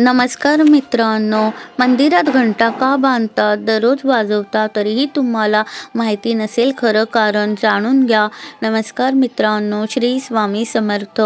नमस्कार मित्रांनो मंदिरात घंटा का बांधतात दररोज वाजवता तरीही तुम्हाला माहिती नसेल खरं कारण जाणून घ्या. नमस्कार मित्रांनो श्री स्वामी समर्थ.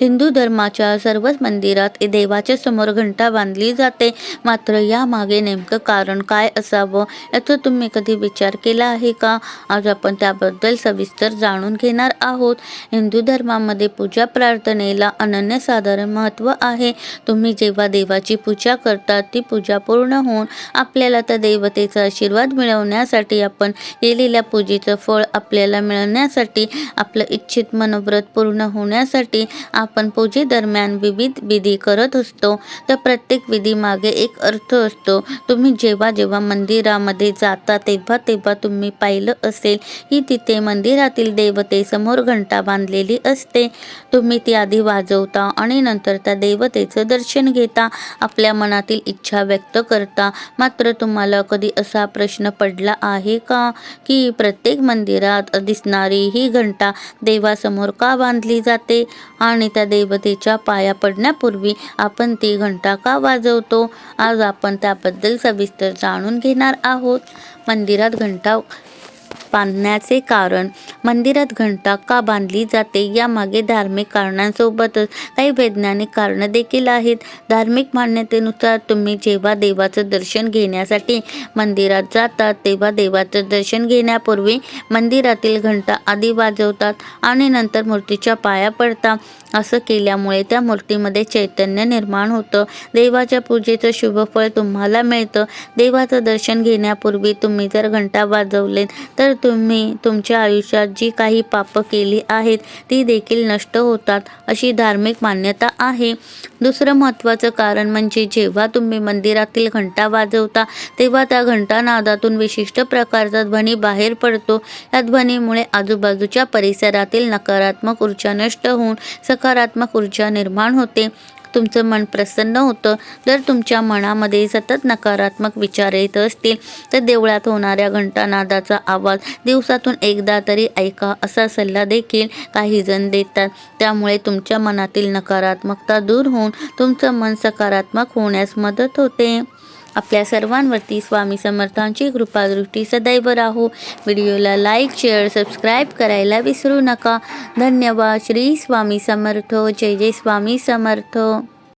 हिंदू धर्माच्या सर्वच मंदिरात देवाच्या समोर घंटा बांधली जाते. मात्र यामागे नेमकं कारण काय असावं याचा तुम्ही कधी विचार केला आहे का? आज आपण त्याबद्दल सविस्तर जाणून घेणार आहोत. हिंदू धर्मामध्ये पूजा प्रार्थनेला अनन्यसाधारण महत्त्व आहे. तुम्ही जेव्हा देवा देवाची पूजा करतात ती पूजा पूर्ण होऊन आपल्याला त्या देवतेचा आशीर्वाद मिळवण्यासाठी आपण केलेल्या पूजेचं फळ आपल्याला मिळवण्यासाठी आपलं इच्छित मनोव्रत पूर्ण होण्यासाठी आपण पूजेदरम्यान विविध विधी करत असतो. तर प्रत्येक विधीमागे एक अर्थ असतो. तुम्ही जेव्हा जेव्हा मंदिरामध्ये जाता तेव्हा तेव्हा तुम्ही पाहिलं असेल की तिथे मंदिरातील देवतेसमोर घंटा बांधलेली असते. तुम्ही ती आधी वाजवता आणि नंतर त्या देवतेचं दर्शन घेता. आपल्या मनातील इच्छा व्यक्त करता. मात्र तुम्हाला कधी असा प्रश्न पडला आहे का? की प्रत्येक मंदिरात दिसणारी ही घंटा देवासमोर का बांधली जाते? आणि त्या देवतेच्या पाया पडण्यापूर्वी आपण ती घंटा का वाजवतो? आज आपण त्याबद्दल सविस्तर जाणून घेणार आहोत. मंदिरात घंटा बांधण्याचे कारण मंदिरात घंटा का बांधली जाते यामागे धार्मिक कारणांसोबतच काही वैज्ञानिक कारणं देखील आहेत. धार्मिक मान्यतेनुसार तुम्ही जेव्हा देवाचं दर्शन घेण्यासाठी मंदिरात जातात तेव्हा देवाचं दर्शन घेण्यापूर्वी मंदिरातील घंटा आधी वाजवतात आणि नंतर मूर्तीच्या पाया पडता असं केल्यामुळे त्या मूर्तीमध्ये चैतन्य निर्माण होतं. देवाच्या पूजेचं शुभफळ तुम्हाला मिळतं. देवाचं दर्शन घेण्यापूर्वी तुम्ही जर घंटा वाजवलेत तर तुम्ही तुमच्या आयुष्यात जी काही पापं केली आहेत ती देखील नष्ट होतात अशी धार्मिक मान्यता आहे. दुसरं महत्त्वाचं कारण म्हणजे जेव्हा तुम्ही मंदिरातील घंटा वाजवता तेव्हा त्या घंटानादातून विशिष्ट प्रकारचा ध्वनी बाहेर पडतो. या ध्वनीमुळे आजूबाजूच्या परिसरातील नकारात्मक ऊर्जा नष्ट होऊन सकारात्मक ऊर्जा निर्माण होते. तुमचं मन प्रसन्न होतं. जर तुमच्या मनामध्ये सतत नकारात्मक विचार येत असतील तर देवळात होणाऱ्या घंटानादाचा आवाज दिवसातून एकदा तरी ऐका असा सल्ला देखील काही जण देतात. त्यामुळे तुमच्या मनातील नकारात्मकता दूर होऊन तुमचं मन सकारात्मक होण्यास मदत होते. आपल्या सर्वांवरती स्वामी समर्थांची कृपादृष्टी सदैव राहो. व्हिडिओला लाईक शेअर सबस्क्राईब करायला विसरू नका. धन्यवाद. श्री स्वामी समर्थ. जय जय स्वामी समर्थ.